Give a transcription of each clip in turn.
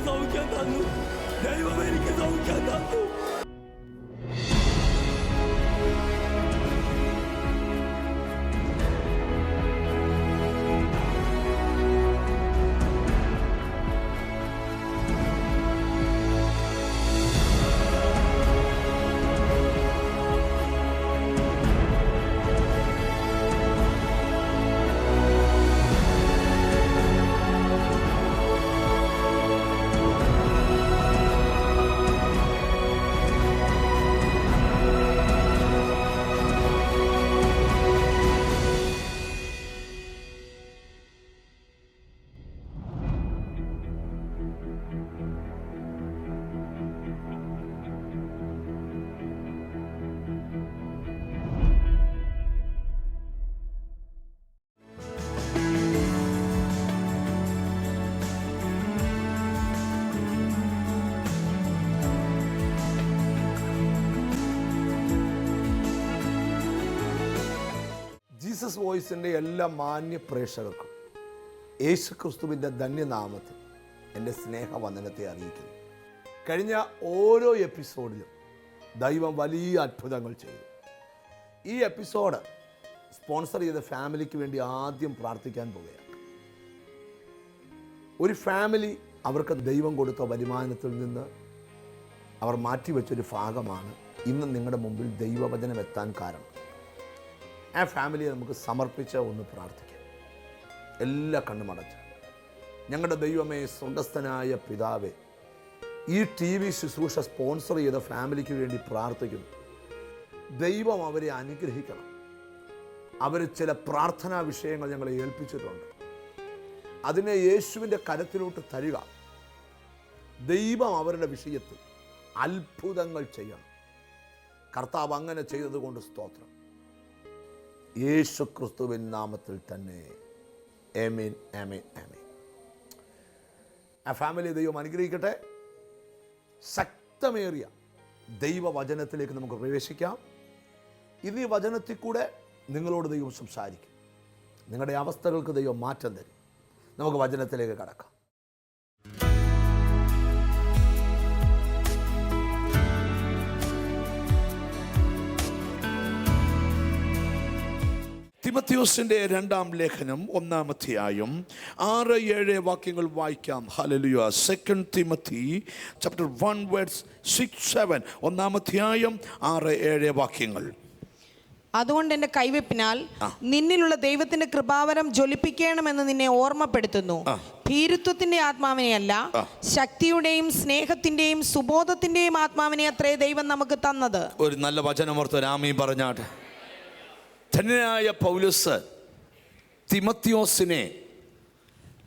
이렇게 너무 꼈다누 내 몸에 이렇게 너무 꼈다누 Jesus വോയിസിന്റെ എല്ലാ മാന്യ പ്രേക്ഷകർക്കും യേശു ക്രിസ്തുവിന്റെ ധന്യനാമത്തിൽ എന്റെ സ്നേഹവന്ദനത്തെ അറിയിക്കുന്നു. കഴിഞ്ഞ ഓരോ എപ്പിസോഡിലും ദൈവം വലിയ അത്ഭുതങ്ങൾ ചെയ്തു. ഈ എപ്പിസോഡ് സ്പോൺസർ ചെയ്ത ഫാമിലിക്ക് വേണ്ടി ആദ്യം പ്രാർത്ഥിക്കാൻ പോവുകയാണ്. ഒരു ഫാമിലി അവർക്ക് ദൈവം കൊടുത്ത വരുമാനത്തിൽ നിന്ന് അവർ മാറ്റിവെച്ചൊരു ഭാഗമാണ് ഇന്ന് നിങ്ങളുടെ മുമ്പിൽ ദൈവവചനം എത്താൻ കാരണം. ആ ഫാമിലിയെ നമുക്ക് സമർപ്പിച്ച് ഒന്ന് പ്രാർത്ഥിക്കാം. എല്ലാ കണ്ണുമടച്ച് ഞങ്ങളുടെ ദൈവമേ സ്വന്തസ്ഥനായ പിതാവേ ഈ ടി വി ശുശ്രൂഷ സ്പോൺസർ ചെയ്ത ഫാമിലിക്ക് വേണ്ടി പ്രാർത്ഥിക്കുന്നു. ദൈവം അവരെ അനുഗ്രഹിക്കണം. അവർ ചില പ്രാർത്ഥനാ വിഷയങ്ങൾ ഞങ്ങളെ ഏൽപ്പിച്ചിട്ടുണ്ട്. അതിനെ യേശുവിന്റെ കരത്തിലോട്ട് തരിക. ദൈവം അവരുടെ വിഷയത്തിൽ അത്ഭുതങ്ങൾ ചെയ്യണം. കർത്താവ് അങ്ങനെ ചെയ്തതുകൊണ്ട് സ്തോത്രം. യേശു ക്രിസ്തുവിൻ നാമത്തിൽ തന്നെ. എമിൻ എമിൻ എമിൻ ആ ഫാമിലി ദൈവം അനുഗ്രഹിക്കട്ടെ. ശക്തമേറിയ ദൈവവചനത്തിലേക്ക് നമുക്ക് പ്രവേശിക്കാം. ഇന്ന് ഈ വചനത്തിൽ കൂടെ നിങ്ങളോട് ദൈവം സംസാരിക്കും. നിങ്ങളുടെ അവസ്ഥകൾക്ക് ദൈവം മാറ്റം തരും. നമുക്ക് വചനത്തിലേക്ക് കടക്കാം. തിമത്യോസിന്റെ രണ്ടാം ലേഖനം ഒന്നാം അധ്യായം ആറ് ഏഴ് വാക്യങ്ങൾ വായിക്കാം. Hallelujah second Timothy chapter one words six seven ഒന്നാം അധ്യായം ആറ് ഏഴ് വാക്യങ്ങൾ. അതുകൊണ്ട് എന്റെ കൈവെപ്പിനാൽ നിന്നിലുള്ള ദൈവത്തിന്റെ കൃപാവരം ജ്വലിപ്പിക്കണമെന്ന് നിന്നെ ഓർമ്മപ്പെടുത്തുന്നു. ഭീരുത്വത്തിന്റെ ആത്മാവിനെയല്ല ശക്തിയുടെയും സ്നേഹത്തിന്റെയും സുബോധത്തിന്റെയും ആത്മാവിനെ അത്രേ ദൈവം നമുക്ക് തന്നത്. ഒരു നല്ല വചനമോർത്ത് രാമി പറഞ്ഞാട്ട്. ധന്യനായ പൗലുസ് തിമത്യോസിനെ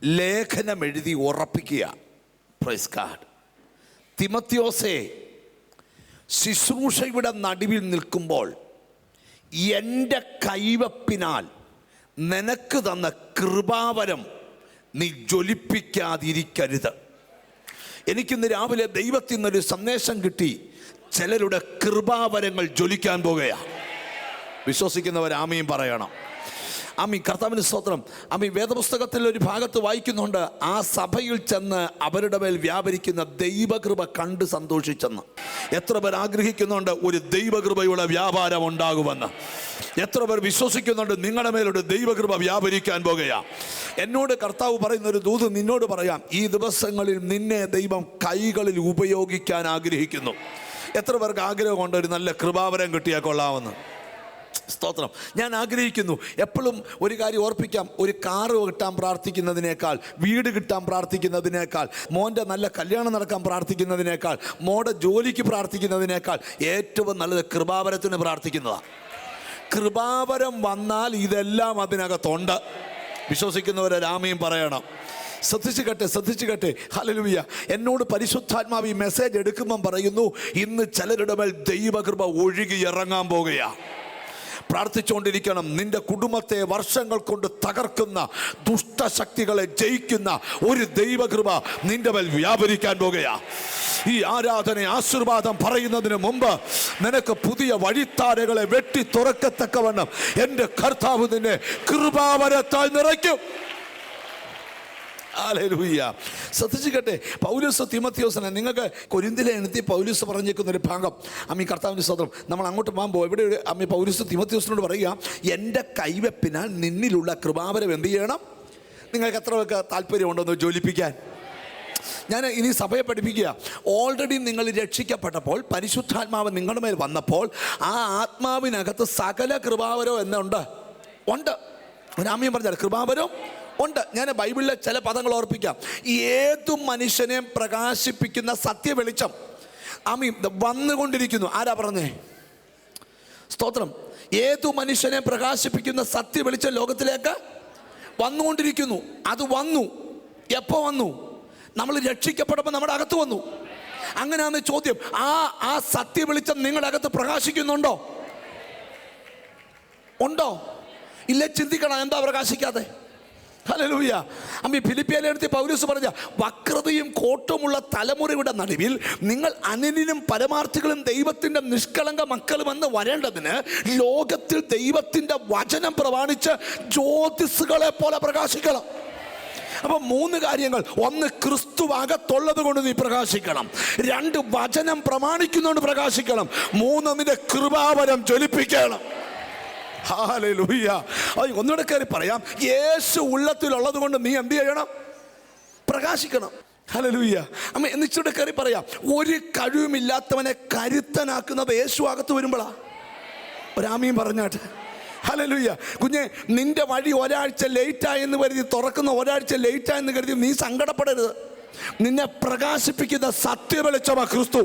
ലേഖനം എഴുതി ഉറപ്പിക്കുക. പ്രൈസ് കാർഡ് തിമത്യോസെ ശുശ്രൂഷയുടെ നടുവിൽ നിൽക്കുമ്പോൾ എന്റെ കൈവപ്പിനാൽ നിനക്ക് തന്ന കൃപാവരം നീ ജ്വലിപ്പിക്കാതിരിക്കരുത്. എനിക്കിന്ന് രാവിലെ ദൈവത്തിൽ നിന്നൊരു സന്ദേശം കിട്ടി. ചിലരുടെ കൃപാവരങ്ങൾ ജ്വലിക്കാൻ പോകുകയാണ്. വിശ്വസിക്കുന്നവർ ആമയും പറയണം. അമ്മി കർത്താവിന് സ്തോത്രം. അമ്മി വേദപുസ്തകത്തിൽ ഒരു ഭാഗത്ത് വായിക്കുന്നുണ്ട് ആ സഭയിൽ ചെന്ന് അവരുടെ മേൽ വ്യാപരിക്കുന്ന ദൈവകൃപ കണ്ട് സന്തോഷിച്ചെന്ന്. എത്ര പേർ ആഗ്രഹിക്കുന്നുണ്ട് ഒരു ദൈവകൃപയുടെ വ്യാപാരം ഉണ്ടാകുമെന്ന്. എത്ര പേർ വിശ്വസിക്കുന്നുണ്ട് നിങ്ങളുടെ മേലൊരു ദൈവകൃപ വ്യാപരിക്കാൻ പോകുകയാ. എന്നോട് കർത്താവ് പറയുന്ന ഒരു ദൂത് നിന്നോട് പറയാം ഈ ദിവസങ്ങളിൽ നിന്നെ ദൈവം കൈകളിൽ ഉപയോഗിക്കാൻ ആഗ്രഹിക്കുന്നു. എത്ര പേർക്ക് ആഗ്രഹമുണ്ട് ഒരു നല്ല കൃപാവരം കിട്ടിയാൽ കൊള്ളാമെന്ന്. സ്തോത്രം. ഞാൻ ആഗ്രഹിക്കുന്നു എപ്പോഴും ഒരു കാര്യം ഓർപ്പിക്കാം. ഒരു കാറ് കിട്ടാൻ പ്രാർത്ഥിക്കുന്നതിനേക്കാൾ വീട് കിട്ടാൻ പ്രാർത്ഥിക്കുന്നതിനേക്കാൾ മോന്റെ നല്ല കല്യാണം നടക്കാൻ പ്രാർത്ഥിക്കുന്നതിനേക്കാൾ മോടെ ജോലിക്ക് പ്രാർത്ഥിക്കുന്നതിനേക്കാൾ ഏറ്റവും നല്ലത് കൃപാവരത്തിന് പ്രാർത്ഥിക്കുന്നതാണ് കൃപാവരം വന്നാൽ ഇതെല്ലാം അതിനകത്തുണ്ട്. വിശ്വസിക്കുന്നവരെ രാമയും പറയണം. ശ്രദ്ധിച്ചു കേട്ടെ ശ്രദ്ധിച്ചു കേട്ടെ. ഹലലുവിയ എന്നോട് പരിശുദ്ധാത്മാവ് ഈ മെസ്സേജ് എടുക്കുമ്പം പറയുന്നു ഇന്ന് ചിലരുടെ മേൽ ദൈവകൃപ ഒഴുകി ഇറങ്ങാൻ പോകുകയാണ് പ്രാർത്ഥിച്ചുകൊണ്ടിരിക്കണം. നിന്റെ കുടുംബത്തെ വർഷങ്ങൾ കൊണ്ട് തകർക്കുന്ന ദുഷ്ടശക്തികളെ ജയിക്കുന്ന ഒരു ദൈവകൃപ നിന്റെ മേൽ വ്യാപരിക്കാൻ പോകുകയാ. ഈ ആരാധന ആശീർവാദം പറയുന്നതിന് മുമ്പ് നിനക്ക് പുതിയ വഴിത്താരകളെ വെട്ടി തുറക്കത്തക്കവണ്ണം എന്റെ കർത്താവ് നിന്നെ കൃപാവരത്താൽ നിറയ്ക്കും. ഹല്ലേലൂയ. ശ്രദ്ധിച്ചു കേട്ടെ പൗലൂസ് തിമത്യോസനെ നിങ്ങൾക്ക് കൊരിന്തിലെ എഴുത്തി പൗലൂസ് പറഞ്ഞേക്കുന്ന ഒരു ഭാഗം. അമ്മി കർത്താവിന്റെ സ്വതന്ത്രം നമ്മൾ അങ്ങോട്ട് പോകുമ്പോൾ ഇവിടെ ഒരു അമ്മി പൗലൂസ് തിമത്യോസിനോട് പറയുക എന്റെ കൈവെപ്പിനാൽ നിന്നിലുള്ള കൃപാവരം എന്ത് ചെയ്യണം? നിങ്ങൾക്ക് എത്ര പേർക്ക് താല്പര്യമുണ്ടെന്ന് ജോലിപ്പിക്കാൻ ഞാൻ ഇനി സഭയെ പഠിപ്പിക്കുക. ഓൾറെഡി നിങ്ങൾ രക്ഷിക്കപ്പെട്ടപ്പോൾ പരിശുദ്ധാത്മാവ് നിങ്ങളുടെ മേൽ വന്നപ്പോൾ ആ ആത്മാവിനകത്ത് സകല കൃപാവരോ എന്നുണ്ട് ഉണ്ട്. രാമ്യം പറഞ്ഞാൽ കൃപാവരം ഉണ്ട്. ഞാൻ ബൈബിളിലെ ചില പദങ്ങൾ ഓർപ്പിക്കാം. ഏതു മനുഷ്യനെയും പ്രകാശിപ്പിക്കുന്ന സത്യ വെളിച്ചം അമീ വന്നുകൊണ്ടിരിക്കുന്നു. ആരാ പറഞ്ഞേ? സ്തോത്രം. ഏതു മനുഷ്യനെ പ്രകാശിപ്പിക്കുന്ന സത്യ വെളിച്ചം ലോകത്തിലേക്ക് വന്നുകൊണ്ടിരിക്കുന്നു. അത് വന്നു. എപ്പോൾ വന്നു? നമ്മൾ രക്ഷിക്കപ്പെടുമ്പോൾ നമ്മുടെ അകത്ത് വന്നു. അങ്ങനെയാണ് ചോദ്യം. ആ ആ സത്യ വെളിച്ചം നിങ്ങളുടെ അകത്ത് പ്രകാശിക്കുന്നുണ്ടോ? ഉണ്ടോ? ഇല്ല ചിന്തിക്കണം. എന്താ പ്രകാശിക്കാതെ? ഹല്ലേലൂയ. അമ്മ ഫിലിപ്പിയയിലെടുത്ത് പൗരസ് പറഞ്ഞ വക്രതയും കോട്ടുമുള്ള തലമുറയുടെ നടുവിൽ നിങ്ങൾ അനിലിനും പരമാർത്ഥികളും ദൈവത്തിന്റെ നിഷ്കളങ്ക മക്കളുമെന്ന് വരേണ്ടതിന് ലോകത്തിൽ ദൈവത്തിന്റെ വചനം പ്രമാണിച്ച് ജ്യോതിസുകളെ പോലെ പ്രകാശിക്കണം. അപ്പൊ മൂന്ന് കാര്യങ്ങൾ. ഒന്ന് ക്രിസ്തു അകത്തുള്ളത് കൊണ്ട് നീ പ്രകാശിക്കണം. രണ്ട് വചനം പ്രമാണിക്കുന്നതുകൊണ്ട് പ്രകാശിക്കണം. മൂന്ന് നിന്റെ കൃപാവരം ജ്വലിപ്പിക്കണം. ഹാലൂയ്യ ഒന്നുകൂടെ കയറി പറയാം. യേശു ഉള്ളത്തിലുള്ളത് കൊണ്ട് നീ എന്ത് ചെയ്യണം? പ്രകാശിക്കണം. ഹലലൂയ്യ അമ്മ എന്നിച്ചൂടെ കയറി പറയാം. ഒരു കഴിവുമില്ലാത്തവനെ കരുത്തനാക്കുന്നത് യേശു അകത്ത് വരുമ്പോഴാ ഒരാമയും പറഞ്ഞാട്ട്. ഹലലൂയ്യ കുഞ്ഞെ നിന്റെ വഴി ഒരാഴ്ച ലേറ്റായെന്ന് കരുതി തുറക്കുന്ന ഒരാഴ്ച ലേറ്റായെന്ന് കരുതി നീ സങ്കടപ്പെടരുത്. നിന്നെ പ്രകാശിപ്പിക്കുന്ന സത്യവെളിച്ചമാ ക്രിസ്തു.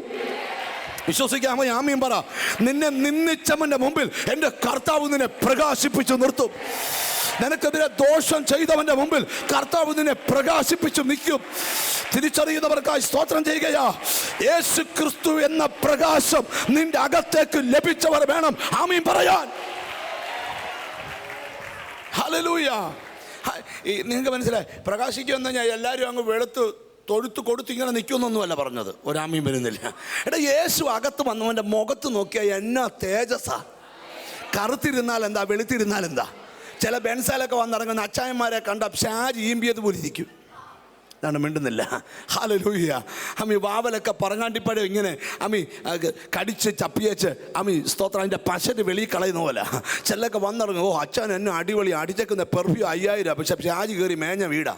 വിശ്വസിക്കാമോ? ആമീൻ പറ. നിന്നെ നിന്നിച്ചവന്റെ മുമ്പിൽ എന്റെ കർത്താവ് നിന്നെ പ്രകാശിപ്പിച്ചു നിർത്തും. നിനക്കെതിരെ ദോഷം ചെയ്തവന്റെ മുമ്പിൽ കർത്താവ് നിന്നെ പ്രകാശിപ്പിച്ചു നിൽക്കും. തിരിച്ചറിയുന്നവർക്കായി സ്തോത്രം ചെയ്യുകയാ. യേശു ക്രിസ്തു എന്ന പ്രകാശം നിന്റെ അകത്തേക്ക് ലഭിച്ചവർ വേണം. ആമീൻ പറയാൻ. ഹലലൂയ നിങ്ങൾക്ക് മനസ്സിലായി. പ്രകാശിക്കുമെന്ന് ഞാൻ എല്ലാവരും അങ്ങ് വെളുത്ത്. തൊഴുത്ത് കൊടുത്ത് ഇങ്ങനെ നിൽക്കുമെന്നൊന്നുമല്ല പറഞ്ഞത്. ഒരാമയും വരുന്നില്ല. എടാ യേശു അകത്ത് വന്നവന്റെ മുഖത്ത് നോക്കിയാൽ എന്നാ തേജസ്സാ. കറുത്തിരുന്നാൽ എന്താ വെളുത്തിരുന്നാൽ എന്താ? ചില ബെൻസാലൊക്കെ വന്നിറങ്ങുന്ന അച്ചായന്മാരെ കണ്ട ഷാജ് ഈമ്പിയത് പോലെ ഇരിക്കും. ഇതാണ് മിണ്ടുന്നില്ല. ഹാലലൂയ്യ അമ്മി വാവലൊക്കെ പറങ്ങാണ്ടിപ്പഴം ഇങ്ങനെ അമ്മി കടിച്ച് ചപ്പിയച്ച് അമ്മി സ്തോത്രം അതിന്റെ പശറ്റ് വെളിയിൽ കളയുന്ന പോലെ. ചിലൊക്കെ വന്നിറങ്ങും. ഓ അച്ഛൻ എന്നെ അടിപൊളി അടിച്ചേക്കുന്ന പെർഫ്യൂ അയ്യായിരം പക്ഷെ ഷാജി കയറി മേഞ്ഞ വീടാ.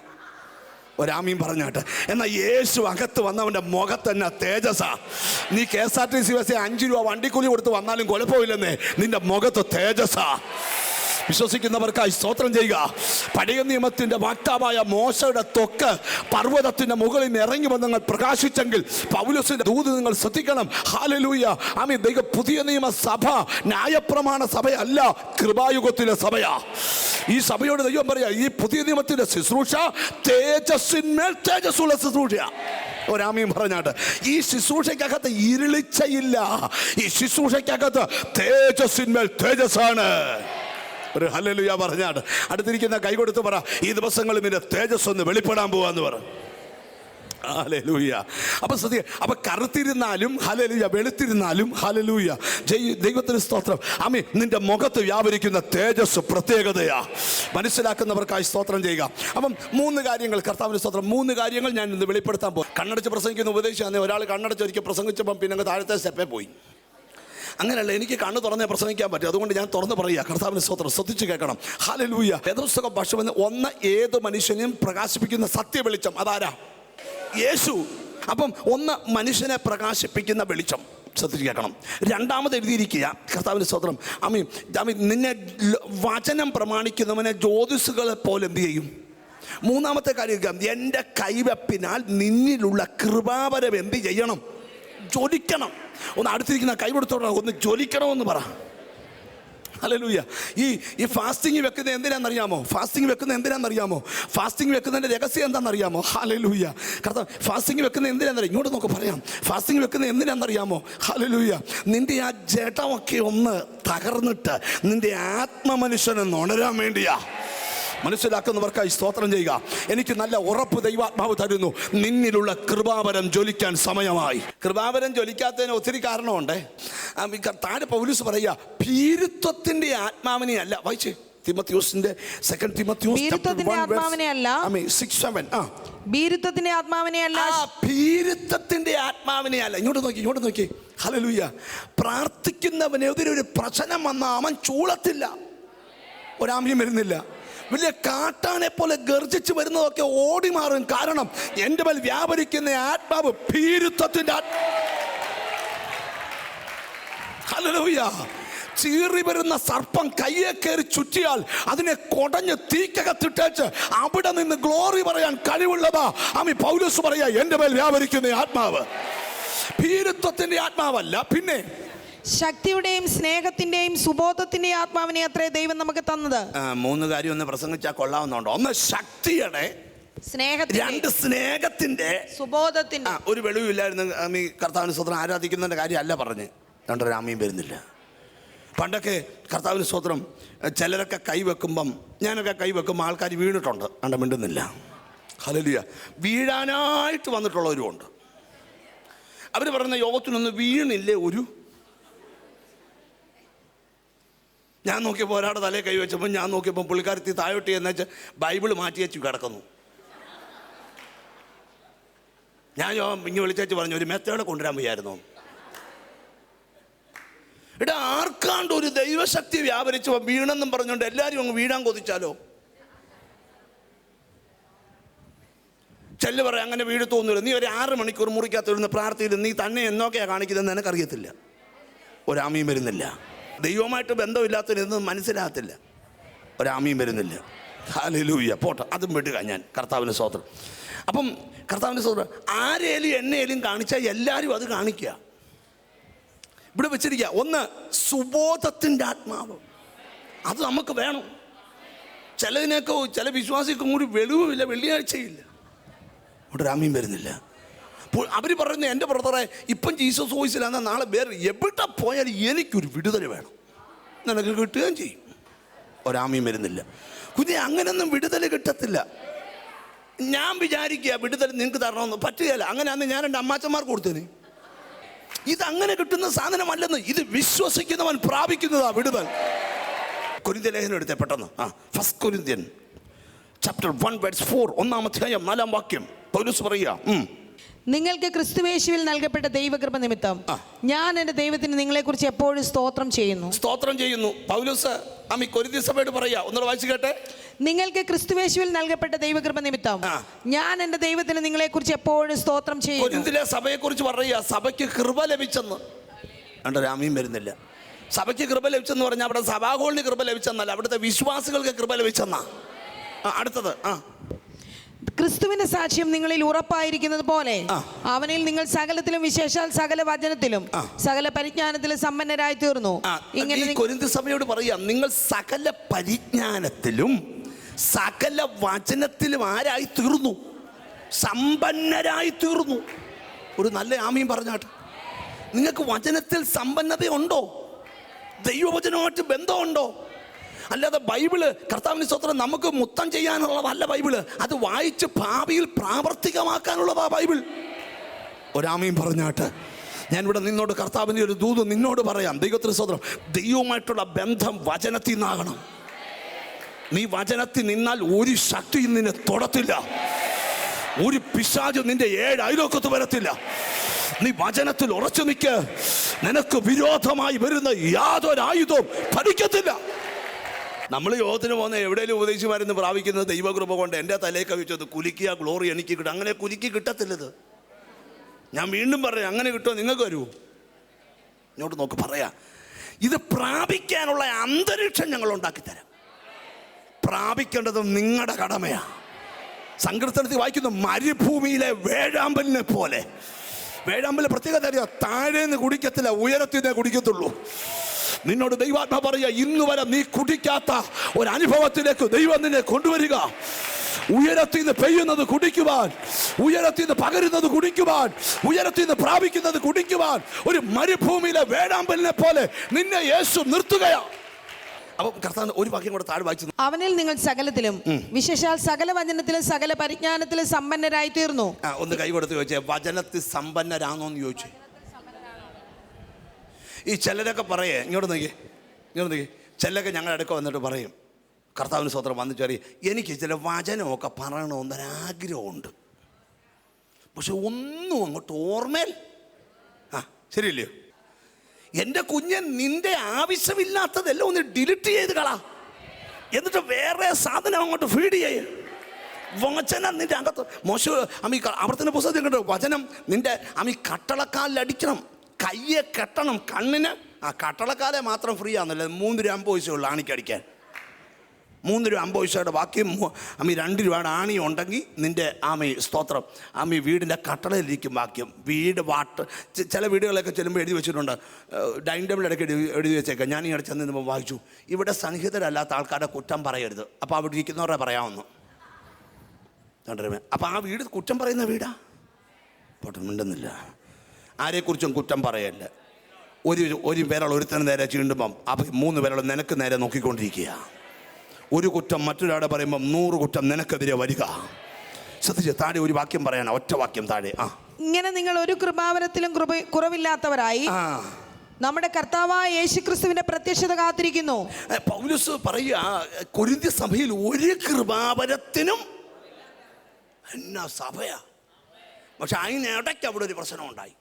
ഒരാമീൻ പറഞ്ഞാട്ട് എന്നാൽ യേശു അകത്ത് വന്നവന്റെ മുഖത്ത് തന്നെ തേജസാ നീ K S R T C bus അഞ്ച് രൂപ വണ്ടിക്കൂലി കൊടുത്ത് വന്നാലും കുഴപ്പമില്ലെന്നേ നിന്റെ മുഖത്ത് തേജസാ വിശ്വസിക്കുന്നവർക്കായി സ്തോത്രം ചെയ്യുക. പഴയ നിയമത്തിന്റെ വാക്താവായ മോശയുടെ തൊക്ക് പർവതത്തിന്റെ മുകളിൽ നിന്ന് ഇറങ്ങി വന്ന് നിങ്ങൾ പ്രകാശിച്ചെങ്കിൽ പൗലോസിന്റെ ദൂത് നിങ്ങൾ ശ്രദ്ധിക്കണം. ഹാലലൂയ ആമി ദൈവ പുതിയ നിയമ സഭ ന്യായപ്രമാണ സഭയല്ല കൃപായുഗത്തിലെ സഭയാ. ഈ സഭയോട് ദൈവം പറയാ ഈ പുതിയ നിയമത്തിന്റെ ശുശ്രൂഷ തേജസ്സിന്മേൽ തേജസ്സുള്ള ശുശ്രൂഷയാ. ഒരാമയും പറഞ്ഞാട്ട് ഈ ശുശ്രൂഷയ്ക്കകത്ത് ഇരുളിച്ചയില്ല. ഈ ശുശ്രൂഷയ്ക്കകത്ത് തേജസ്സിന്മേൽ തേജസ്സാണ്. ഒരു ഹല്ലേലൂയ പറഞ്ഞാട്ട് അടുത്തിരിക്കുന്ന കൈ കൊടുത്ത് പറ ഈ ദിവസങ്ങളിൽ നിന്റെ തേജസ് ഒന്ന് വെളിപ്പെടാൻ പോവാന്ന് പറ. ഹല്ലേലൂയ അപ്പൊ ശ്രദ്ധ അപ്പൊ കറുത്തിരുന്നാലും ഹലലൂയ വെളുത്തിരുന്നാലും ഹലലൂയ ജയ് ദൈവത്തിന് സ്തോത്രം. അമ്മി നിന്റെ മുഖത്ത് വ്യാപരിക്കുന്ന തേജസ് പ്രത്യേകതയാ. മനസ്സിലാക്കുന്നവർക്കായി സ്തോത്രം ചെയ്യുക. അപ്പം മൂന്ന് കാര്യങ്ങൾ കർത്താവിന് സ്തോത്രം. മൂന്ന് കാര്യങ്ങൾ ഞാൻ ഇന്ന് വെളിപ്പെടുത്താൻ പോകും. കണ്ണടച്ച് പ്രസംഗിക്കുന്ന ഉപദേശിച്ചാൽ ഒരാൾ കണ്ണടച്ച് ഒരിക്കൽ പ്രസംഗിച്ചപ്പം പിന്നെ താഴത്തെ സ്റ്റെപ്പേ പോയി. അങ്ങനെയല്ല എനിക്ക് കണ്ണ് തുറന്നേ പ്രസംഗിക്കാൻ പറ്റും. അതുകൊണ്ട് ഞാൻ തുറന്ന് പറയുക. കർത്താവിന് സ്തോത്രം. ശ്രദ്ധിച്ച് കേൾക്കണം. ഹാലലൂയ വേദപുസ്തക ഭക്ഷണം ഒന്ന് ഏത് മനുഷ്യനെയും പ്രകാശിപ്പിക്കുന്ന സത്യ വെളിച്ചം അതാരാ? യേശു. അപ്പം ഒന്ന് മനുഷ്യനെ പ്രകാശിപ്പിക്കുന്ന വെളിച്ചം. ശ്രദ്ധിക്കണം രണ്ടാമത് എഴുതിയിരിക്കുക കർത്താവിന്റെ സ്തോത്രം. അമി അമി നിന്നെ വചനം പ്രമാണിക്കുന്നവനെ ജ്യോതിസുകളെ പോലെ എന്ത് ചെയ്യും? മൂന്നാമത്തെ കാര്യം. എന്റെ കൈവപ്പിനാൽ നിന്നിലുള്ള കൃപാപരം എന്ത് ചെയ്യണം? ജ്വലിക്കണം. ഒന്ന് അടുത്തിരിക്കുന്ന കൈകൊടുത്തോടാ ഒന്ന് ജ്വലിക്കണമെന്ന് പറ. ഹല്ലേലൂയ ഈ ഈ ഫാസ്റ്റിംഗ് വെക്കുന്നത് എന്തിനാണെന്നറിയാമോ? ഫാസ്റ്റിംഗ് വെക്കുന്നത് എന്തിനാണെന്നറിയാമോ? ഫാസ്റ്റിംഗ് വെക്കുന്നതിന്റെ രഹസ്യം എന്താണെന്നറിയാമോ? ഹലലൂയ കാരണം ഫാസ്റ്റിംഗ് വെക്കുന്നത് എന്തിനാണെന്നറിയാം ഇങ്ങോട്ട് നോക്ക് പറയാം. ഫാസ്റ്റിംഗ് വെക്കുന്നത് എന്തിനാണെന്നറിയാമോ? ഹലലൂയ നിന്റെ ആ ജഡമൊക്കെ ഒന്ന് തകർന്നിട്ട് നിന്റെ ആത്മമനുഷ്യനെ ഉണരാൻ വേണ്ടിയാ. മനസ്സിലാക്കുന്നവർക്കായി സ്തോത്രം ചെയ്യുക. എനിക്ക് നല്ല ഉറപ്പ് ദൈവാത്മാവ് തരുന്നു. നിന്നിലുള്ള കൃപാവരം ജ്വലിക്കാൻ സമയമായി. കൃപാവരം ജ്വലിക്കാത്തതിന് ഒത്തിരി കാരണമുണ്ട്. താഴെ പൗലൂസ് പറയുക ഭീരുത്വത്തിന്റെ ആത്മാവിനെ അല്ല വായിച്ചേ. തിമത്യൂസിന്റെ സെക്കൻഡ് ഭീരുത്വത്തിന്റെ ആത്മാവിനെ അല്ല. സിക്സ് സെവൻ ആ. ഭീരുത്വത്തിന്റെ ഇങ്ങോട്ട് നോക്കി ഇങ്ങോട്ട് നോക്കി. ഹലലൂയ പ്രാർത്ഥിക്കുന്നവനെതിരെ ഒരു പ്രശ്നം വന്ന അവൻ ചൂളത്തില്ല. ഒരാമ്യം വരുന്നില്ല. വലിയ കാട്ടാനെ പോലെ ഗർജിച്ച് വരുന്നതൊക്കെ ഓടി മാറും കാരണം എന്റെ മേൽ വ്യാപരിക്കുന്ന ആത്മാവ് ഭീരുത്വത്തിന്റെ ആത്മ ചീറി വരുന്ന സർപ്പം കയ്യെ കയറി ചുറ്റിയാൽ അതിനെ കൊടഞ്ഞ് തീക്കകത്തിട്ടേച്ച് അവിടെ നിന്ന് ഗ്ലോറി പറയാൻ കഴിവുള്ളതാ. അമി പൗലൂസ് പറയാ എന്റെ മേൽ വ്യാപരിക്കുന്ന ആത്മാവ്. ഭീരുത്വത്തിന്റെ ആത്മാവല്ല പിന്നെ? ശക്തിയുടെയും സ്നേഹത്തിന്റെയും സുബോധത്തിന്റെയും ആത്മാവിനെ അത്രേ ദൈവം നമുക്ക് തന്നത്. മൂന്ന് കാര്യം ഒന്ന് പ്രസംഗിച്ചാൽ കൊള്ളാവുന്നുണ്ടോ? ഒന്ന് ശക്തിയുടെ രണ്ട് സ്നേഹത്തിന്റെ സുബോധത്തിന്റെ ഒരു വെളിവില്ലായിരുന്നു കർത്താവിന് സ്വന്തം ആരാധിക്കുന്നതിന്റെ കാര്യമല്ല പറഞ്ഞ്. രണ്ടര രാമയും വരുന്നില്ല. പണ്ടൊക്കെ കർത്താവിന് സ്വത്രം ചിലരൊക്കെ കൈവെക്കുമ്പം ഞാനൊക്കെ കൈവെക്കുമ്പോൾ ആൾക്കാർ വീണിട്ടുണ്ട്. അണ്ട മിണ്ടുന്നില്ല. ഹലലിയ വീഴാനായിട്ട് വന്നിട്ടുള്ളവരും ഉണ്ട്. അവർ പറയുന്ന യോഗത്തിനൊന്ന് വീണില്ലേ ഒരു? ഞാൻ നോക്കിയപ്പോൾ ഒരാളുടെ തലേ കൈവച്ചപ്പോൾ ഞാൻ നോക്കിയപ്പോൾ പുള്ളിക്കാരത്തി താഴോട്ട് എന്ന് വെച്ചാൽ ബൈബിൾ മാറ്റി വെച്ച് കിടക്കുന്നു. ഞാൻ ഇങ്ങനെ വിളിച്ചേച്ച് പറഞ്ഞു ഒരു മെത്തേഡ് കൊണ്ടുവരാൻ വയ്യായിരുന്നു. എടാ ആർക്കാണ്ട് ഒരു ദൈവശക്തി വ്യാപരിച്ചു വീണെന്നും പറഞ്ഞുകൊണ്ട് എല്ലാവരും അങ്ങ് വീഴാൻ കൊതിച്ചാലോ? ചെല്ലു പറയാം അങ്ങനെ വീട് തോന്നില്ല. നീ ഒരു ആറ് മണിക്കൂർ മുറിക്കകത്തിരുന്ന് പ്രാർത്ഥിയിൽ നീ തന്നെ എന്നൊക്കെയാ കാണിക്കുന്നതെന്ന് എനിക്കറിയത്തില്ല ഒരാമിയും വരുന്നില്ല. ദൈവമായിട്ട് ബന്ധമില്ലാത്തവരൊന്നും മനസ്സിലാകത്തില്ല. ഒരാമിയും വരുന്നില്ല. ഹാലൂയ്യ പോട്ടെ അതും വിടുക ഞാൻ. കർത്താവിന്റെ സ്വോത്രം അപ്പം കർത്താവിന്റെ സ്വോത്രം ആരേലും എന്നേലും കാണിച്ചാൽ എല്ലാവരും അത് കാണിക്കുക. ഇവിടെ വെച്ചിരിക്കുക. ഒന്ന് സുബോധത്തിന്റെ ആത്മാവ്. അത് നമുക്ക് വേണം. ചിലതിനൊക്കെ ചില വിശ്വാസിക്കും കൂടി വെളിവുമില്ല വെള്ളിയാഴ്ചയില്ല. ഇവിടെ രാമ്യം വരുന്നില്ല. അപ്പോൾ അവർ പറയുന്നത് എന്റെ ബ്രദറെ ഇപ്പം ജീസസ് വോയിസിലാണ് നാളെ വേറെ എവിടെ പോയാലും എനിക്കൊരു വിടുതൽ വേണം. നിനക്ക് കിട്ടുകയും ചെയ്യും. ഒരാമ്യം വരുന്നില്ല. കുഞ്ഞെ അങ്ങനെയൊന്നും വിടുതൽ കിട്ടത്തില്ല. ഞാൻ വിചാരിക്കുക വിടുതൽ നിങ്ങൾക്ക് തരണമെന്ന്. പറ്റുകയില്ല. അങ്ങനെയാന്ന് ഞാൻ എന്റെ അമ്മാച്ചന്മാർക്ക് കൊടുത്തേന് ഇത് അങ്ങനെ കിട്ടുന്ന സാധനമല്ലെന്ന് ഇത് വിശ്വസിക്കുന്നവൻ പ്രാപിക്കുന്നതാ വിടുതൽ കൊരിന്ത്യ ലേഖനം എടുത്തേ പെട്ടെന്ന് ആ first Corinthian chapter one words four ഒന്നാം അധ്യായം നാലാം വാക്യം പൗലൂസ് പറയുക. നിങ്ങൾക്ക് ക്രിസ്തുവേശുവിൽ നൽകപ്പെട്ട ദൈവകൃപ നിമിത്തം ഞാൻ എന്റെ ദൈവത്തിന് നിങ്ങളെക്കുറിച്ച് എപ്പോഴും സ്തോത്രം ചെയ്യുന്നു. സ്തോത്രം ചെയ്യുന്നു. പൗലോസ് ആമി കൊരിന്ത്യ സഭയോട് പറയാ. ഒന്നുകൂടെ വായിച്ചു കേട്ടെ. നിങ്ങൾക്ക് ക്രിസ്തുവേശുവിൽ നൽകപ്പെട്ട ദൈവകൃപ നിമിത്തം ഞാൻ എന്റെ ദൈവത്തിന് നിങ്ങളെക്കുറിച്ച് എപ്പോഴും സ്തോത്രം ചെയ്യുന്നു. കൊരിന്തിലെ സഭയെക്കുറിച്ച് പറയുക സഭയ്ക്ക് കൃപ ലഭിച്ചെന്ന്. കണ്ട രാമിയും വരുന്നില്ല. സഭയ്ക്ക് കൃപ ലഭിച്ചെന്ന് പറഞ്ഞാൽ അവിടെ സഭാഗോളിന് കൃപ ലഭിച്ചെന്നല്ല അവിടുത്തെ വിശ്വാസികൾക്ക് കൃപ ലഭിച്ചെന്നാ. അടുത്തത് ആ. ക്രിസ്തുവിന്റെ സാക്ഷ്യം നിങ്ങളിൽ ഉറപ്പായിരിക്കുന്നത് പോലെ അവനിൽ നിങ്ങൾ സകലത്തിലും വിശേഷാൽ സകല വചനത്തിലും സകല പരിജ്ഞാനത്തിലും സമ്പന്നരായി തീർന്നു. ഇങ്ങനെ സമയോട് നി- സഭയോട് പറയാം നിങ്ങൾ സകല പരിജ്ഞാനത്തിലും സകല വചനത്തിലും ആരായി തീർന്നു? സമ്പന്നരായി തീർന്നു. ഒരു നല്ല ആമയും പറഞ്ഞാട്ട്. നിങ്ങൾക്ക് വചനത്തിൽ സമ്പന്നതയുണ്ടോ? ദൈവവചനവുമായിട്ട് ബന്ധമുണ്ടോ? അല്ലാതെ ബൈബിൾ കർത്താവിന് സ്വത്രം നമുക്ക് മുത്തം ചെയ്യാനുള്ളതല്ല ബൈബിൾ? അത് വായിച്ച് ഭാവിയിൽ പ്രാവർത്തികമാക്കാനുള്ളതാ ബൈബിൾ. ഒരാമയും പറഞ്ഞാട്ട് ഞാൻ ഇവിടെ നിന്നോട് കർത്താവിന്റെ ഒരു ദൂത് നിന്നോട് പറയാം ദൈവത്തിന് സ്വതന്ത്രം ദൈവവുമായിട്ടുള്ള ബന്ധം വചനത്തിൽ നിന്നാകണം. നീ വചനത്തിൽ നിന്നാൽ ഒരു ശക്തിയും നിന്നെ തൊടത്തില്ല. ഒരു പിശാജ് നിന്റെ ഏഴ് അയലോക്കത്ത് വരത്തില്ല. നീ വചനത്തിൽ ഉറച്ചു നിൽക്ക്. നിനക്ക് വിരോധമായി വരുന്ന യാതൊരായുധവും ഫലിക്കത്തില്ല നമ്മൾ യോഗത്തിന് പോകുന്ന എവിടെയെങ്കിലും ഉപദേശിമാരെന്ന് പ്രാപിക്കുന്നത് ദൈവകൃപ കൊണ്ട് എന്റെ തലയെ കവിച്ചത് കുലുക്കിയ ഗ്ലോറി എനിക്ക് കിട്ടും. അങ്ങനെ കുലുക്കി കിട്ടത്തില്ലത് ഞാൻ വീണ്ടും പറയാം അങ്ങനെ കിട്ടുമോ? നിങ്ങൾക്ക് വരുമോ ഇങ്ങോട്ട് നോക്ക് പറയാം. ഇത് പ്രാപിക്കാനുള്ള അന്തരീക്ഷം ഞങ്ങൾ ഉണ്ടാക്കി തരാം പ്രാപിക്കേണ്ടത് നിങ്ങളുടെ കടമയാണ് സങ്കീർത്തനത്തിൽ വായിക്കുന്നു മരുഭൂമിയിലെ വേഴാമ്പലിനെ പോലെ. വേഴാമ്പലിന്റെ പ്രത്യേകത അറിയാം താഴേന്ന് കുടിക്കത്തില്ല ഉയരത്തിൽ നിന്നേ കുടിക്കത്തുള്ളൂ. നിന്നോട് ദൈവാത്മ പറയുക ഇന്ന് വരെ നീ കുടിക്കാത്ത ഒരു അനുഭവത്തിലേക്ക് ദൈവം നിന്നെ കൊണ്ടുവരിക. ഉയരത്തിൽ നിന്ന് പെയ്യുന്നത് കുടിക്കുവാൻ ഉയരത്തിൽ നിന്ന് പകരുന്നത് കുടിക്കുവാൻ ഉയരത്തിൽ നിന്ന് പ്രാപിക്കുന്നത് കുടിക്കുവാൻ ഒരു മരുഭൂമിയിലെ വേഴാമ്പലിനെ പോലെ നിന്നെ യേശു നിർത്തുകയാ അപ്പം കർത്താവ് ഒരു വാക്യം കൂടെ താഴെ വായിച്ചു അവനിൽ നിങ്ങൾ സകലത്തിലും വിശേഷാൽ സകല വചനത്തിലും സകല പരിജ്ഞാനത്തിലും സമ്പന്നരായി തീർന്നു ആ ഒന്ന് കൈ കൊടുത്ത് ചോദിച്ചേ വചനത്തിൽ സമ്പന്നരാണോ എന്ന് ചോദിച്ചു. ഈ ചിലരൊക്കെ പറയേ ഇങ്ങോട്ട് നോക്കി ഇങ്ങോട്ട് നോക്കി ചിലരൊക്കെ ഞങ്ങളുടെ അടുക്ക വന്നിട്ട് പറയും കർത്താവിന് സ്വത്രം വന്നു ചേറി എനിക്ക് ചില വചനമൊക്കെ പറയണമെന്നൊരാഗ്രഹമുണ്ട് പക്ഷെ ഒന്നും അങ്ങോട്ട് ഓർമ്മയിൽ ആ ശരിയല്ലയോ? എന്റെ കുഞ്ഞ് നിന്റെ ആവശ്യമില്ലാത്തതെല്ലാം ഒന്ന് ഡിലിറ്റ് ചെയ്ത് കളാ. എന്നിട്ട് വേറെ സാധനം അങ്ങോട്ട് ഫീഡ് ചെയ്യ. വചനം നിന്റെ അകത്ത്. മോശം അമ്മി അവിടുത്തെ പുസ്തകത്തിൽ കണ്ടോ? വചനം നിന്റെ അമ്മി കട്ടളക്കാലിൽ അടിക്കണം. കയ്യെ കെട്ടണം. കണ്ണിന് ആ കട്ടളക്കാലെ മാത്രം ഫ്രീ ആണെന്നല്ലേ മൂന്ന് രൂപ അമ്പത് പൈസ ഉള്ളു ആണിക്കടിക്കാൻ മൂന്ന് രൂപ അമ്പത് പൈസയുടെ ബാക്കി അമ്മി രണ്ട് രൂപയുടെ ആണി ഉണ്ടെങ്കിൽ നിന്റെ ആമി സ്തോത്രം. ആമി വീടിന്റെ കട്ടളയിലിരിക്കും വാക്യം വീട് വാട്ട് ചില വീടുകളൊക്കെ ചെല്ലുമ്പോൾ എഴുതി വെച്ചിട്ടുണ്ട്. ഡൈനിങ് ടേബിൾ ഇടയ്ക്ക് എഴുതി എഴുതി വെച്ചേക്കാം. ഞാൻ ഈ ഇടയ്ക്ക് നിന്ന് വായിച്ചു. ഇവിടെ സംഹിതരല്ലാത്ത ആൾക്കാരുടെ കുറ്റം പറയരുത്. അപ്പോൾ അവിടെ ഇരിക്കുന്നവരെ പറയാമെന്ന് തണ്ടരമേ അപ്പോൾ ആ വീട് കുറ്റം പറയുന്ന വീടാ? പൊട്ടുന്നുണ്ടെന്നില്ല ആരെക്കുറിച്ചും കുറ്റം പറയല്ല. ഒരു ഒരു പേരാൾ ഒരുത്തന് നേരെ ചീണ്ടുമ്പം അപ്പം മൂന്ന് പേരാൾ നിനക്ക് നേരെ നോക്കിക്കൊണ്ടിരിക്കുക ഒരു കുറ്റം മറ്റൊരാളെ പറയുമ്പം നൂറ് കുറ്റം നിനക്കെതിരെ വരിക. ശ്രദ്ധിച്ച് താഴെ ഒരു വാക്യം പറയാനാ ഒറ്റ വാക്യം താഴെ. ആ. ഇങ്ങനെ നിങ്ങൾ ഒരു കൃപാവരത്തിലും കൃപ കുറവില്ലാത്തവരായി നമ്മുടെ കർത്താവായ യേശുക്രിസ്തുവിന്റെ പ്രത്യക്ഷത കാത്തിരിക്കുന്നു. പൗലുസ് പറയുക സഭയിൽ ഒരു കൃപാവരത്തിനും എന്നാ സഭയാ? പക്ഷെ അതിനിടയ്ക്ക് അവിടെ ഒരു പ്രശ്നം ഉണ്ടായി.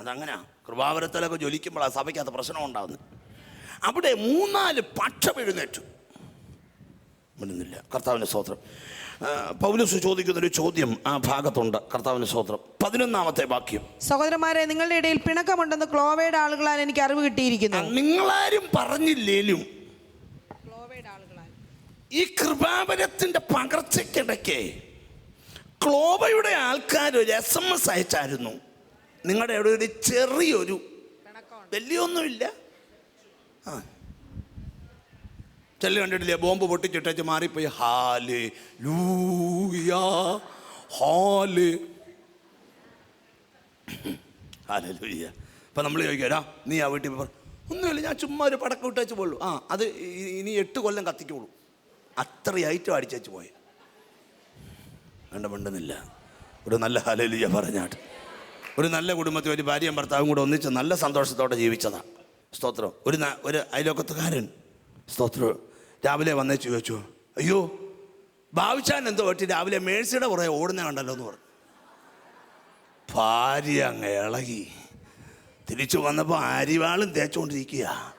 അതങ്ങനെയാ കൃപാവരത്തിലൊക്കെ ആ സഭയ്ക്കകത്ത് പ്രശ്നം ഉണ്ടാകുന്നു അവിടെ മൂന്നാൽ പക്ഷം എഴുന്നേറ്റു. മിണ്ടുന്നില്ല. കർത്താവിന്റെ സ്തോത്രം. പൗലോസ് പൗലോസ് ചോദിക്കുന്നൊരു ചോദ്യം ആ ഭാഗത്തുണ്ട്. കർത്താവിന്റെ സ്തോത്രം. പതിനൊന്നാമത്തെ വാക്യം. സഹോദരന്മാരെ നിങ്ങളുടെ ഇടയിൽ പിണക്കമുണ്ടെന്ന് ക്ലോവയുടെ ആളുകളാൽ എനിക്ക് അറിവ് കിട്ടിയിരിക്കുന്നു. നിങ്ങളാരും പറഞ്ഞില്ലേലും ഈ കൃപാവരത്തിന്റെ പകർച്ചയ്ക്കിടയ്ക്ക് ക്ലോബയുടെ ആൾക്കാർ ഒരു എസ് എം എസ് അയച്ചായിരുന്നു. നിങ്ങളുടെ അവിടെ ഒരു ചെറിയൊരു വലിയൊന്നുമില്ല. ആ. ചെല്ലു കണ്ടിട്ടില്ലേ? ബോംബ് പൊട്ടിച്ചിട്ടേച്ച് മാറിപ്പോയി. ഹാൽ ലൂയ ഹാൽ ഹാല ലൂയ അപ്പം നമ്മൾ ചോദിക്കാരാ നീ ആ വീട്ടിൽ ഒന്നുമില്ല ഞാൻ ചുമ്മാ ഒരു പടക്കം വിട്ടേച്ച് പോളൂ ആ അത് ഇനി എട്ട് കൊല്ലം കത്തിക്കോളൂ. അത്ര ഐറ്റം അടിച്ചേച്ച് പോയി. വേണ്ട വേണ്ടെന്നില്ല. ഒരു നല്ല ഹലലിയ പറഞ്ഞാട്ട്. ഒരു നല്ല കുടുംബത്തിൽ ഒരു ഭാര്യയും ഭർത്താവും കൂടെ ഒന്നിച്ച് നല്ല സന്തോഷത്തോടെ ജീവിച്ചതാണ് സ്തോത്രം. ഒരു ഒരു അയലോക്കത്തുകാരൻ. സ്തോത്രം. രാവിലെ വന്ന ചോദിച്ചു. അയ്യോ ഭാവിച്ചാൻ എന്തോ പറ്റി? രാവിലെ മേഴ്സിയുടെ പുറകെ ഓടുന്ന കണ്ടല്ലോ എന്ന് പറഞ്ഞു. ഭാര്യ അങ്ങ് ഇളകി. തിരിച്ചു വന്നപ്പോൾ അരിവാളും തേച്ചുകൊണ്ടിരിക്കുക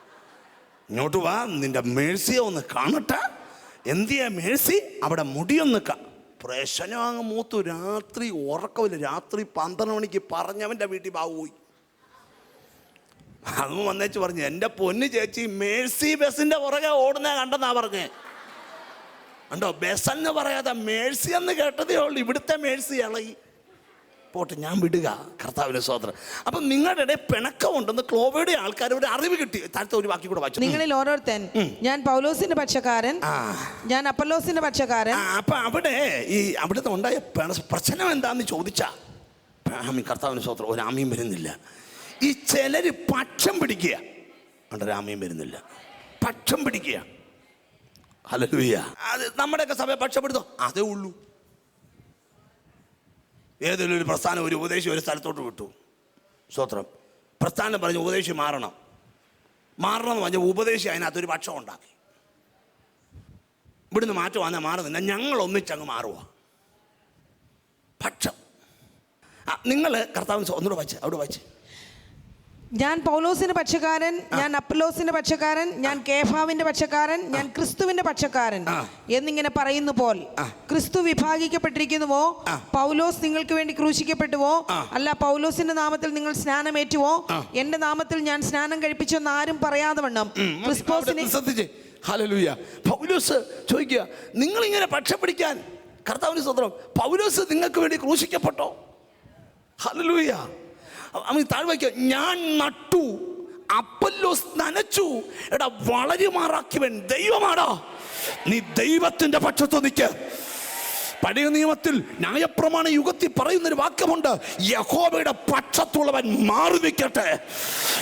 ഇങ്ങോട്ട് വാ നിന്റെ മേഴ്സിയെ ഒന്ന് കാണട്ടെ. എന്തിയാ മേഴ്സി? അവിടെ മുടിയൊന്ന് കാ പ്രശ്നം അങ്ങ് മൂത്തു. രാത്രി ഉറക്കമില്ല. രാത്രി പന്ത്രണ്ട് മണിക്ക് പറഞ്ഞവന്റെ വീട്ടിൽ ബാബു പോയി. അതും വന്നേച്ച് പറഞ്ഞു എന്റെ പൊന്ന് ചേച്ചി മേഴ്സി ബസ്സിന്റെ പുറകെ ഓടുന്നേ കണ്ടെന്നാ പറഞ്ഞു. കണ്ടോ ബസ് എന്ന് പറയാതെ മേഴ്സി എന്ന് കേട്ടതേ ഉള്ളൂ ഇവിടുത്തെ മേഴ്സി ഇളകി. പോട്ടെ ഞാൻ വിടുക കർത്താവിന്റെ സ്വതന്ത്രം അപ്പം നിങ്ങളുടെ ഇടയിൽ പിണക്കമുണ്ടെന്ന് ക്ലോവയുടെ ആൾക്കാർ ഒരു അറിവ് കിട്ടി. താഴത്തെ ഒരു ബാക്കി കൂടെ വായിച്ചു. നിങ്ങളിൽ ഓരോരുത്തൻ ഞാൻ പൗലോസിന്റെ പക്ഷക്കാരൻ ഞാൻ അപ്പലോസിന്റെ പക്ഷക്കാരൻ. അപ്പൊ അവിടെ ഈ അവിടുത്തെ ഉണ്ടായ പ്രശ്നം എന്താന്ന് ചോദിച്ചാ ആമീൻ കർത്താവിന് സ്വത്രം ഒരു ആമീൻ വരുന്നില്ല. ഈ ചിലർ പക്ഷം പിടിക്കുക. അവിടെ രാമയും വരുന്നില്ല. പക്ഷം പിടിക്കുക. ഹല്ലേലൂയ. അത് നമ്മുടെയൊക്കെ സഭയെ പക്ഷപ്പെടുത്തോ? അതേ ഉള്ളൂ. ഏതെങ്കിലും ഒരു പ്രസ്ഥാനം ഒരു ഉപദേശം ഒരു സ്ഥലത്തോട്ട് വിട്ടു. സ്വത്രം പ്രസ്ഥാനം പറഞ്ഞ് ഉപദേശി മാറണം. മാറണം എന്ന് പറഞ്ഞ ഉപദേശി അതിനകത്തൊരു പക്ഷം ഉണ്ടാക്കി. ഇവിടുന്ന് മാറ്റം വന്നാൽ മാറുന്നില്ല. ഞങ്ങൾ ഒന്നിച്ചങ്ങ് മാറുക. പക്ഷം. നിങ്ങൾ കർത്താവിന് ഒന്നുകൂടെ വായിച്ച്. അവിടെ വായിച്ച്. ഞാൻ പൗലോസിന്റെ പക്ഷക്കാരൻ ഞാൻ അപ്പലോസിന്റെ പക്ഷക്കാരൻ ഞാൻ കേഫാവിന്റെ പക്ഷക്കാരൻ ഞാൻ ക്രിസ്തുവിന്റെ പക്ഷക്കാരൻ എന്നിങ്ങനെ പറയുന്നു പോൽ. ക്രിസ്തു വിഭാഗിക്കപ്പെട്ടിരിക്കുന്നുവോ? പൗലോസ് നിങ്ങൾക്ക് വേണ്ടി ക്രൂശിക്കപ്പെട്ടുവോ? അല്ല പൗലോസിന്റെ നാമത്തിൽ നിങ്ങൾ സ്നാനമേറ്റുവോ. എന്റെ നാമത്തിൽ ഞാൻ സ്നാനം കഴിപ്പിച്ചെന്ന് ആരും പറയാതെ വണ്ണം. ക്രിസ്പോസിനെ അവിടെ ഹല്ലേലൂയ. പൗലോസ് ചോദിക്കുക നിങ്ങൾ ഇങ്ങനെ പക്ഷപിടിക്കാൻ കർത്താവിന് സ്വന്തം പൗലോസ് നിങ്ങൾക്ക് വേണ്ടി ക്രൂശിക്കപ്പെട്ടോ? ഹല്ലേലൂയ. അവൻ താഴെ വയ്ക്കുക ഞാൻ നട്ടു. അപ്പല്ലോസ് നനച്ചു. എടാ വളരുമാറാക്കിയവൻ ദൈവമാടാ. നീ ദൈവത്തിന്റെ പക്ഷത്ത് നിൽക്ക് പഴയ നിയമത്തിൽ ന്യായപ്രമാണ യുഗത്തിൽ പറയുന്നൊരു വാക്യമുണ്ട്. യഹോബയുടെ പക്ഷത്തുള്ളവൻ മാറി നിൽക്കട്ടെ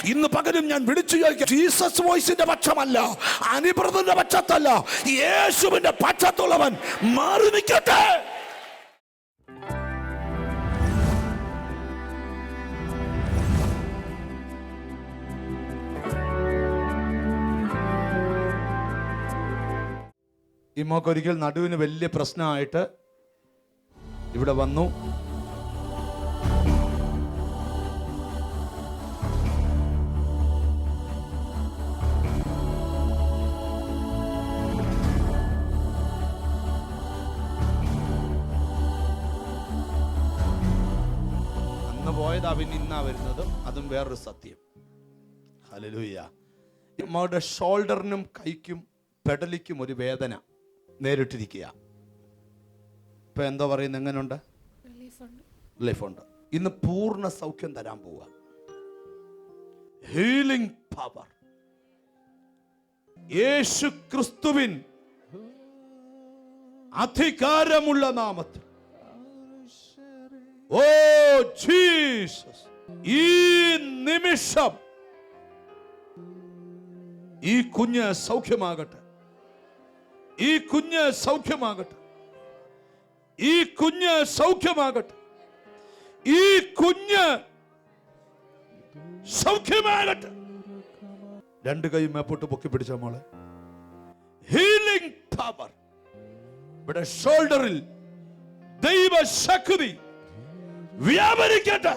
ഇന്ന് പകലും ഞാൻ വിളിച്ചു ചോദിക്കാം. ജീസസ് വോയിസിന്റെ പക്ഷമല്ല അനിബ്രതന്റെ പക്ഷത്തല്ല യേശുവിന്റെ പക്ഷത്തുള്ളവൻ മാറി നിൽക്കട്ടെ ഈ മോക്ക് ഒരിക്കൽ നടുവിന് വലിയ പ്രശ്നമായിട്ട് ഇവിടെ വന്നു. പോയത് അവൻ ഇന്നാ വരുന്നതും അതും വേറൊരു സത്യം. ഹലലൂയ അമ്മയുടെ ഷോൾഡറിനും കൈക്കും പെടലിക്കും ഒരു വേദന. നേരിട്ടിരിക്കുക. ഇപ്പൊ എന്തോ പറയുന്നത് എങ്ങനെയുണ്ട് ലൈഫുണ്ട് ഇന്ന് പൂർണ സൗഖ്യം തരാൻ പോവുക. ഹീലിംഗ് പവർ യേശു ക്രിസ്തുവിൻ അധികാരമുള്ള നാമത്തിൽ. Oh Jesus. ഈ നിമിഷം ഈ കുഞ്ഞ് സൗഖ്യമാകട്ടെ. ഈ കുഞ്ഞ് സൗഖ്യമാകട്ടെ. ഈ കുഞ്ഞ് സൗഖ്യമാകട്ടെ. ഈ കുഞ്ഞ് സൗഖ്യമാകട്ടെ. രണ്ട് കൈ മേപ്പോട്ട് പൊക്കി പിടിച്ച മോളെ. ഹീലിംഗ് പവർ ഇവിടെ ഷോൾഡറിൽ ദൈവശക്തി വ്യാപരിക്കട്ടെ.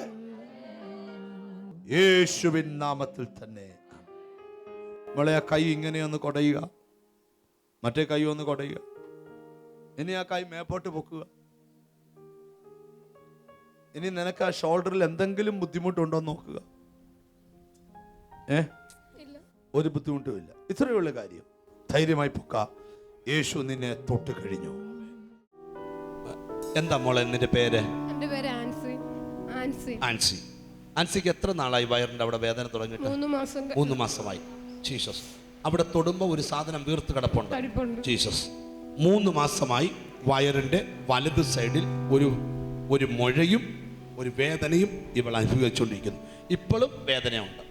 യേശുവിൻ നാമത്തിൽ തന്നെ. മോളെ ആ കൈ ഇങ്ങനെയൊന്ന് കൊടയുക. മറ്റേ കൈ ഒന്ന് കൊടയുക. ഇനി ആ കൈ മേപ്പോട്ട് പൊക്കുക. ഇനി നിനക്ക് ആ ഷോൾഡറിൽ എന്തെങ്കിലും ബുദ്ധിമുട്ടുണ്ടോ എന്ന് നോക്കുക. ഏ? ഒരു ബുദ്ധിമുട്ടുമില്ല ഇത്രയുള്ള കാര്യം. ധൈര്യമായി പൊക്ക. യേശു നിന്നെ തൊട്ട് കഴിഞ്ഞു. എന്താ മോളെ നിന്റെ പേര്? ആൻസി. ആൻസി. ആൻസി. ആൻസിക്ക് എത്ര നാളായി വയറിന്റെ അവിടെ വേദന തുടങ്ങിയിട്ട്? മൂന്ന് മാസമായി. ജീസസ്. അവിടെ തൊടുമ്പോൾ ഒരു സാധനം വീർത്ത് കിടപ്പുണ്ട്. ജീസസ്. മൂന്ന് മാസമായി വയറിന്റെ വലത് സൈഡിൽ ഒരു ഒരു മുഴയും ഒരു വേദനയും ഇവൾ അനുഭവിച്ചുകൊണ്ടിരിക്കുന്നു. ഇപ്പോഴും വേദനയുണ്ട്.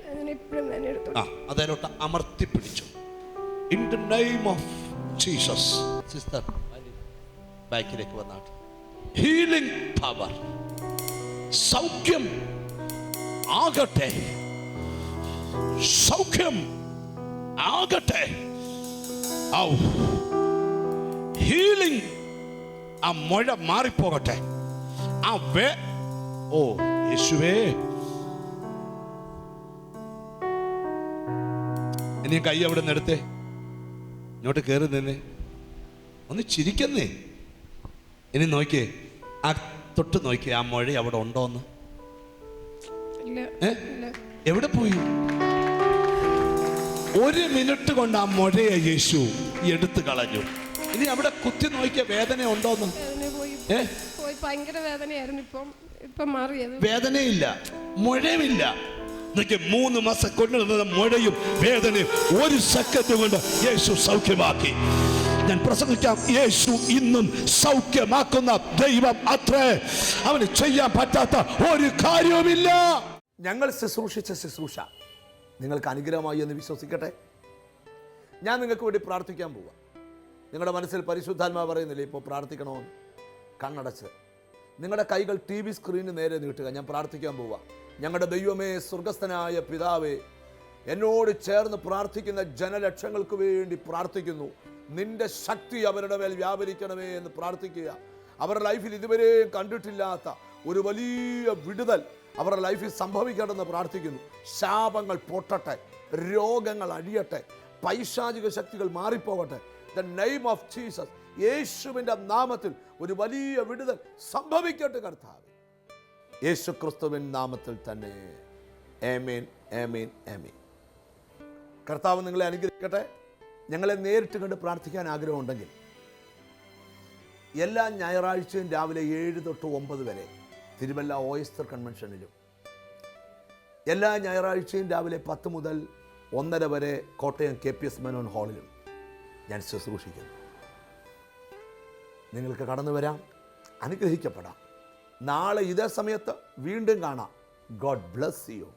ആ അതിലോട്ട് അമർത്തി പിടിച്ചു. In the name of Jesus sister ബാക്കിലേക്ക് വന്നാട്ട്. ഹീലിംഗ് പവർ സൗഖ്യം. ആകട്ടെ. സൗഖ്യം. ആകട്ടെ. ഔ. ഹീലിംഗ് ആ മുഴ മാറിപ്പോകട്ടെ. ആ വേ. ഓ യേശുവേ. ഇനി കൈ അവിടെ നിന്ന് എടുത്തേ? ഇങ്ങോട്ട് കയറി നിന്നെ. ഒന്ന് ചിരിക്കുന്നേ. ഇനി നോക്കിയേ. ആ തൊട്ട് നോക്കിയേ ആ മുഴ അവിടെ ഉണ്ടോന്ന്? എന്ന് ഏ? എവിടെ പോയി? ഒരു മിനിറ്റ് കൊണ്ട് ആ മുഴയെ യേശു എടുത്തു കളഞ്ഞു. ഇനി അവിടെ കുത്തി നോക്കിയ വേദന ഉണ്ടോന്ന്? ഏ? ഭയങ്കര വേദനയായിരുന്നു ഇപ്പം ഇപ്പം മാറിയത്. വേദനയില്ല മുഴയുമില്ല എന്നൊക്കെ മൂന്ന് മാസം കൊണ്ടുവന്ന മുഴയും വേദനയും ഒരു സെക്കൻഡ് കൊണ്ട് യേശു സൗഖ്യമാക്കി. ഞാൻ പ്രസംഗിക്കാം യേശു ഇന്നും സൗഖ്യമാക്കുന്ന ദൈവം അത്രേ. അവന് ചെയ്യാൻ പറ്റാത്ത ഒരു കാര്യവുമില്ല. ഞങ്ങൾ ശുശ്രൂഷിച്ച ശുശ്രൂഷ. നിങ്ങൾക്ക് അനുഗ്രഹമായി എന്ന് വിശ്വസിക്കട്ടെ? ഞാൻ നിങ്ങൾക്ക് വേണ്ടി പ്രാർത്ഥിക്കാൻ പോവാം. നിങ്ങളുടെ മനസ്സിൽ പരിശുദ്ധാത്മാ പറയുന്നില്ലേ ഇപ്പോൾ പ്രാർത്ഥിക്കണമെന്ന് കണ്ണടച്ച്. നിങ്ങളുടെ കൈകൾ ടി വി സ്ക്രീനിന് നേരെ നീട്ടുക. ഞാൻ പ്രാർത്ഥിക്കാൻ പോവാം. ഞങ്ങളുടെ ദൈവമേ സ്വർഗസ്ഥനായ പിതാവേ എന്നോട് ചേർന്ന് പ്രാർത്ഥിക്കുന്ന ജനലക്ഷങ്ങൾക്ക് വേണ്ടി പ്രാർത്ഥിക്കുന്നു. നിന്റെ ശക്തി അവരുടെ മേൽ വ്യാപരിക്കണമേ എന്ന് പ്രാർത്ഥിക്കുക. അവരുടെ ലൈഫിൽ ഇതുവരെയും കണ്ടിട്ടില്ലാത്ത ഒരു വലിയ വിടുതൽ അവരുടെ ലൈഫിൽ സംഭവിക്കട്ടെന്ന് പ്രാർത്ഥിക്കുന്നു. ശാപങ്ങൾ പൊട്ടട്ടെ രോഗങ്ങൾ അഴിയട്ടെ പൈശാചിക ശക്തികൾ മാറിപ്പോകട്ടെ. ദ നെയിം ഓഫ് ജീസസ് യേശുവിന്റെ നാമത്തിൽ ഒരു വലിയ വിടുതൽ സംഭവിക്കട്ടെ കർത്താവ്. യേശു ക്രിസ്തുവിൻ നാമത്തിൽ തന്നെ. ഏമേൻ ഏമേൻ ഏമേൻ കർത്താവ് നിങ്ങളെ അനുഗ്രഹിക്കട്ടെ. ഞങ്ങളെ നേരിട്ട് കണ്ട് പ്രാർത്ഥിക്കാൻ ആഗ്രഹമുണ്ടെങ്കിൽ എല്ലാ ഞായറാഴ്ചയും രാവിലെ ഏഴ് തൊട്ട് ഒമ്പത് വരെ തിരുവല്ല ഓയസ്റ്റർ കൺവെൻഷനിലും. എല്ലാ ഞായറാഴ്ചയും രാവിലെ പത്ത് മുതൽ ഒന്നര വരെ Kottayam K P S Menon ഹാളിലും ഞാൻ ശുശ്രൂഷിക്കുന്നു നിങ്ങൾക്ക് കടന്നു വരാം അനുഗ്രഹിക്കപ്പെടാം. നാളെ ഇതേ സമയത്ത് വീണ്ടും കാണാം. God bless you